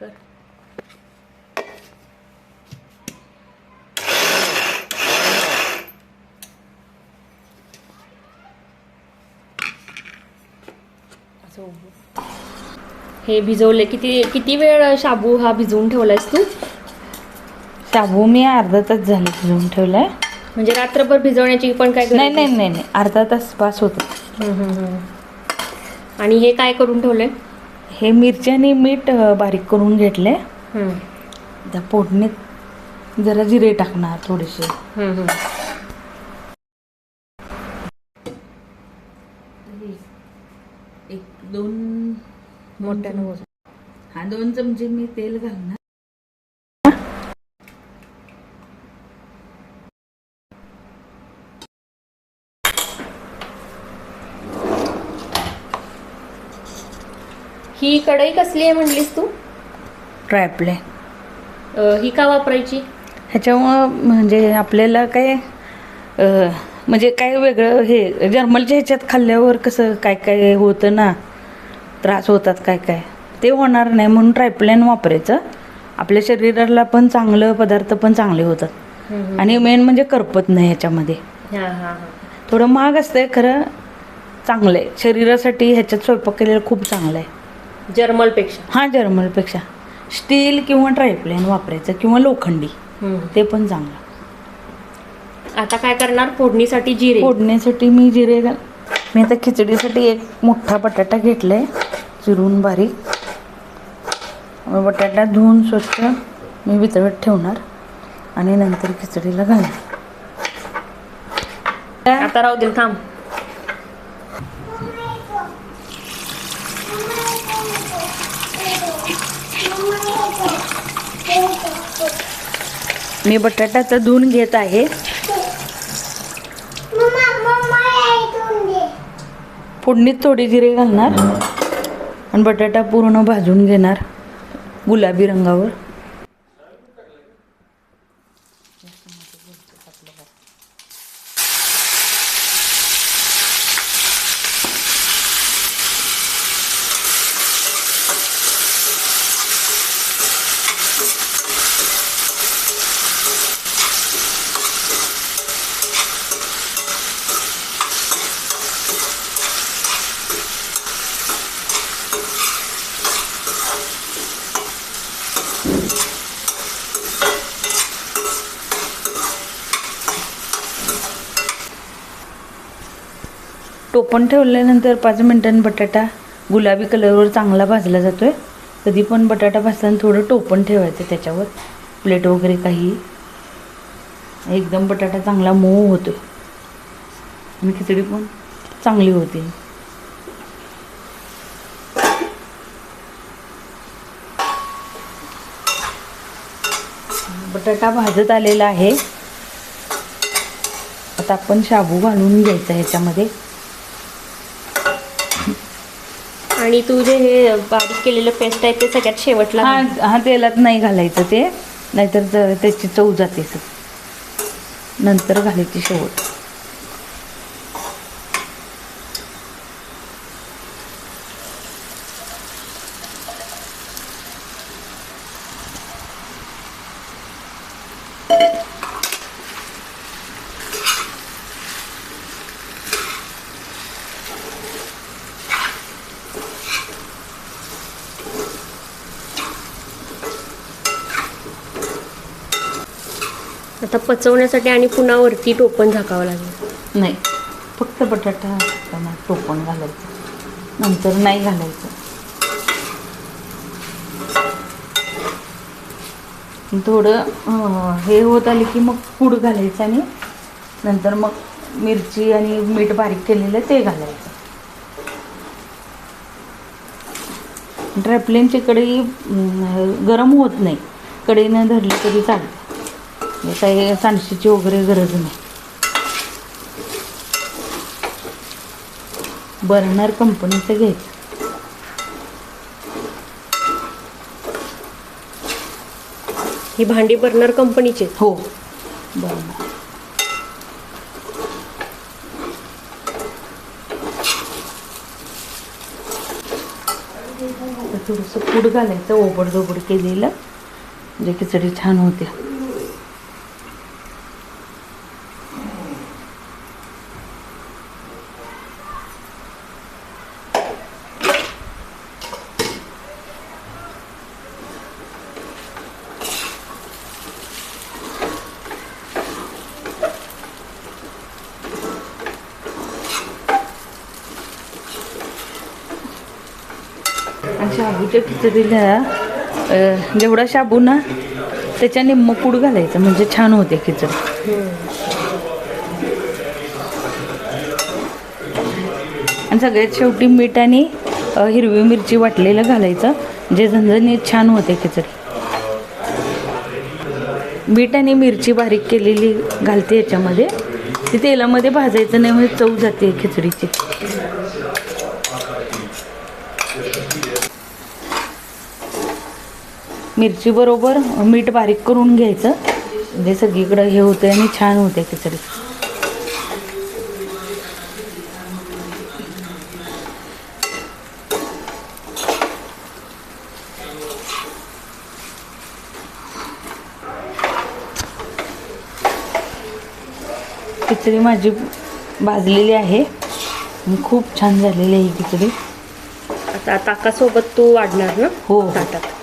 कर. हे भिजवले किती किती वेळ शाबू हा भिजवून ठेवलायस तू? शाबू मी अर्धा तास झाले भिजवून ठेवलाय. म्हणजे रात्रभर भिजवण्याची पण काय नाही नाही नाही. नाही अर्धा तास पास होतो. आणि हे काय करून ठेवलंय? हे मिरची आणि मीठ बारीक करून घेतले त्या फोडणीत जरा जिरे टाकणार थोडेसे. एक दोन मोठ्यानं. हा दोन चमचे मी तेल घालणार. ही कढई कसली आहे म्हणलीस तू? ट्रॅपले. अं, ही का वापरायची? ह्याच्यामुळं म्हणजे आपल्याला काय अं, म्हणजे काय वेगळं हे जर्मलच्या ह्याच्यात खाल्ल्यावर कसं काय काय होतं ना त्रास होतात काय काय. ते होणार नाही म्हणून ट्रायप्लॅन वापरायचं. आपल्या शरीराला पण चांगलं पदार्थ पण चांगले होतात. आणि मेन म्हणजे करपत नाही ह्याच्यामध्ये. हा हा हा. थोडं महाग असतंय खरं चांगलं आहे शरीरासाठी ह्याच्यात स्वयंपाक केलेला खूप चांगला आहे जर्मलपेक्षा? हा जर्मलपेक्षा. स्टील किंवा ट्रायप्लॅन वापरायचं किंवा लोखंडी. ते पण चांगलं. आता काय करणार? फोडणीसाठी जिरे. फोडण्यासाठी मी जिरे घाल मी आता खिचडीसाठी एक मोठा बटाटा घेतलाय चिरून बारीक. मग बटाटा धुवून स्वच्छ मी वितळत ठेवणार आणि नंतर खिचडीला घालणार. आता राहू दे थांब. मी बटाटा धुवून घेत आहे. फोडणीत थोडी जिरे घालणार. आणि बटाटा पूर्ण भाजून घेणार. गुलाबी रंगावर. टोपण ठेवल्यानंतर पाच मिनिटांनी बटाटा गुलाबी कलरवर चांगला भाजला जातो आहे कधी पण बटाटा भाजताना थोडं टोपण ठेवायचं त्याच्यावर. प्लेट वगैरे काही. एकदम बटाटा चांगला मऊ होतो आणि खिचडी पण चांगली होते. बटाटा भाजत आलेला आहे. आता आपण शाबू घालून घ्यायचा ह्याच्यामध्ये आणि तू जे हे बारीक केलेलं पेस्ट आहे ते सगळ्यात शेवटला हा. हा तेलात नाही घालायचं ते. नाहीतर त्याची चव जाते नंतर घालायची शेवट. आता पचवण्यासाठी आणि पुन्हा वरती टोपण झाकावं लागेल. नाही फक्त बटाटा असताना टोपण घालायचं. नंतर नाही घालायचं. थोडं हे होत आले की मग पूड घालायचं आणि नंतर मग मिरची आणि मीठ बारीक केलेलं ते घालायचं. ड्रायप्लेनची कढई गरम होत नाही. कढईनं धरली तरी चालते. म्हणजे काही सांडशीची वगैरे गरज नाही. बर्नर कंपनीचं घ्यायचं. ही भांडी बर्नर कंपनीची. हो बर्नर. थोडंसं पूड घालायचं ओबड दोबड केलेलं. म्हणजे खिचडी छान होते शाबूच्या खिचडीला जेवढा शाबू ना त्याच्या निम्म पूड घालायचं म्हणजे छान होते खिचडी. आणि सगळ्यात शेवटी मीठ आणि हिरवी मिरची वाटलेलं घालायचं जे झणझणीत छान होते खिचडी. मीठ आणि मिरची बारीक केलेली घालते याच्यामध्ये. ती तेलामध्ये भाजायचं नाही म्हणजे चव जाते खिचडीची. मिरची बरोबर मीठ बारीक करून घ्यायचं. म्हणजे सगळीकडं हे होतं आणि छान होते खिचडी. खिचडी माझी भाजलेली आहे. खूप छान झालेली आहे ही खिचडी. आता ताकासोबत तू वाढणार ना? हो. ताटात.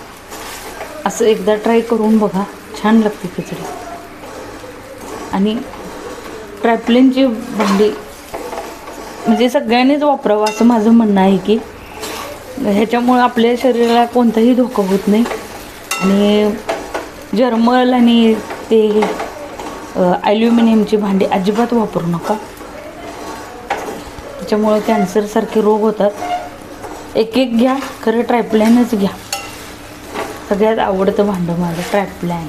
असं एकदा ट्राय करून बघा. छान लागते खिचडी. आणि ट्रॅपलिनची भांडी म्हणजे सगळ्यांनीच वापरावं असं माझं म्हणणं आहे की ह्याच्यामुळं आपल्या शरीराला कोणताही धोका होत नाही. आणि जर्मल आणि ते ॲल्युमिनियमची भांडी अजिबात वापरू नका. त्याच्यामुळं कॅन्सरसारखे रोग होतात. एक एक घ्या खरं ट्रायप्लॅनच घ्या. सगळ्यात आवडतं भांडं माझं ट्रॅपलॅन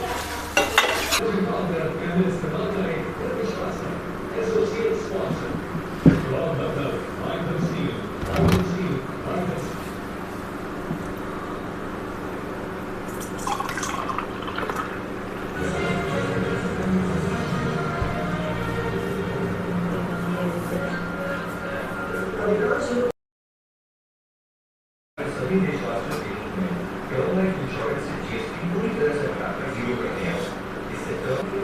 Rio para dentro.